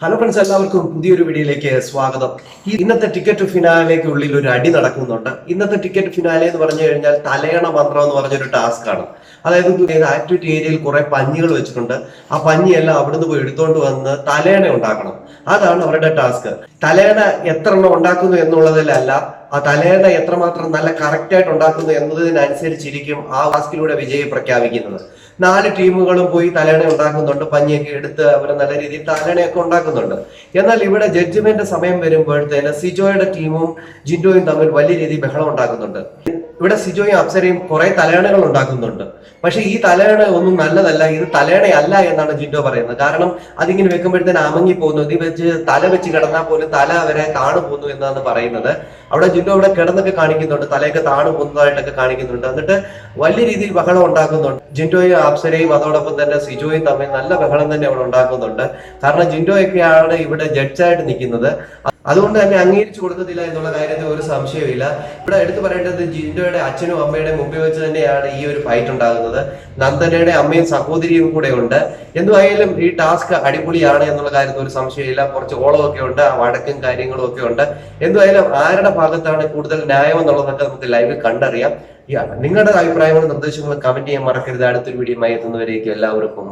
Hello friends എല്ലാവർക്കും പുതിയൊരു വീഡിയോയിലേക്ക് സ്വാഗതം. ഈ ഇന്നത്തെ ടിക്കറ്റ് ഫിനാലേക്ക് ഉള്ളിൽ ഒരു അടി നടക്കുന്നുണ്ട്. ഇന്നത്തെ ടിക്കറ്റ് ഫിനാലെ എന്ന് പറഞ്ഞു കഴിഞ്ഞാൽ തലയണ മന്ത്രം എന്ന് പറഞ്ഞൊരു ടാസ്ക് ആണ്. അതായത് ആക്ടിവിറ്റി ഏരിയയിൽ കുറെ പഞ്ഞികൾ വെച്ചിട്ടുണ്ട്. ആ പഞ്ഞിയെല്ലാം അവിടുന്ന് പോയി എടുത്തോണ്ട് വന്ന് തലയണ ഉണ്ടാക്കണം. അതാണ് അവരുടെ ടാസ്ക് തലേണ എത്ര എണ്ണം ഉണ്ടാക്കുന്നു എന്നുള്ളതിലല്ല ആ തലേണ്ട എത്രമാത്രം നല്ല കറക്റ്റ് ആയിട്ട് ഉണ്ടാക്കുന്നു എന്നതിനനുസരിച്ചിരിക്കും ആ വാസ്കിലൂടെ വിജയം പ്രഖ്യാപിക്കുന്നത്. നാല് ടീമുകളും പോയി തലേണ ഉണ്ടാക്കുന്നുണ്ട്. പഞ്ഞിയൊക്കെ എടുത്ത് അവർ നല്ല രീതിയിൽ തലേണയൊക്കെ ഉണ്ടാക്കുന്നുണ്ട്. എന്നാൽ ഇവിടെ ജഡ്ജ്മെന്റ് സമയം വരുമ്പോഴത്തേന് സിജോയുടെ ടീമും ജിൻഡോയും തമ്മിൽ വലിയ രീതിയിൽ ബഹളം ഉണ്ടാക്കുന്നുണ്ട്. ഇവിടെ സിജോയും അപ്സരയും കുറെ തലയണകൾ ഉണ്ടാക്കുന്നുണ്ട്. പക്ഷെ ഈ തലയണ ഒന്നും നല്ലതല്ല ഇത് തലയണയല്ല എന്നാണ് ജിൻഡോ പറയുന്നത്. കാരണം അതിങ്ങനെ വെക്കുമ്പോഴത്തേന് അമങ്ങി പോകുന്നു ഇത് വെച്ച് തല വെച്ച് കിടന്നാൽ പോലും തല വരെ താണു പോകുന്നു എന്നാണ് പറയുന്നത്. അവിടെ ജിൻഡോ അവിടെ കിടന്നൊക്കെ കാണിക്കുന്നുണ്ട് തലയൊക്കെ താണു പോകുന്നതായിട്ടൊക്കെ കാണിക്കുന്നുണ്ട്. എന്നിട്ട് വലിയ രീതിയിൽ ബഹളം ഉണ്ടാക്കുന്നുണ്ട്. ജിൻഡോയും അപ്സരയും അതോടൊപ്പം തന്നെ സിജോയും തമ്മിൽ നല്ല ബഹളം തന്നെ അവിടെ ഉണ്ടാക്കുന്നുണ്ട്. കാരണം ജിൻഡോയൊക്കെയാണ് ഇവിടെ ജഡ്ജായിട്ട് നിൽക്കുന്നത്. അതുകൊണ്ട് തന്നെ അംഗീകരിച്ചു കൊടുക്കത്തില്ല എന്നുള്ള കാര്യത്തിൽ ഒരു സംശയമില്ല ഇവിടെ എടുത്തു പറയേണ്ടത് ജിൻഡോയുടെ അച്ഛനും അമ്മയുടെ മുമ്പിൽ വെച്ച് തന്നെയാണ് ഈ ഒരു ഫൈറ്റ് ഉണ്ടാകുന്നത്. നന്ദനയുടെ അമ്മയും സഹോദരിയും കൂടെ ഉണ്ട് എന്തുമായാലും ഈ ടാസ്ക് അടിപൊളിയാണ് എന്നുള്ള കാര്യത്തിൽ ഒരു സംശയമില്ല. കുറച്ച് ഓളമൊക്കെ ഉണ്ട് വടക്കും കാര്യങ്ങളും ഒക്കെ ഉണ്ട്. എന്തുമായാലും ആരുടെ ഭാഗത്താണ് കൂടുതൽ ന്യായം എന്നുള്ളതൊക്കെ നമുക്ക് ലൈവിൽ കണ്ടറിയാം. നിങ്ങളുടെ അഭിപ്രായങ്ങളും നിർദ്ദേശങ്ങളും കമന്റ് ചെയ്യാൻ മറക്കരുത്. അടുത്തൊരു വീഡിയോ എത്തുന്നവരേക്കും എല്ലാവർക്കും.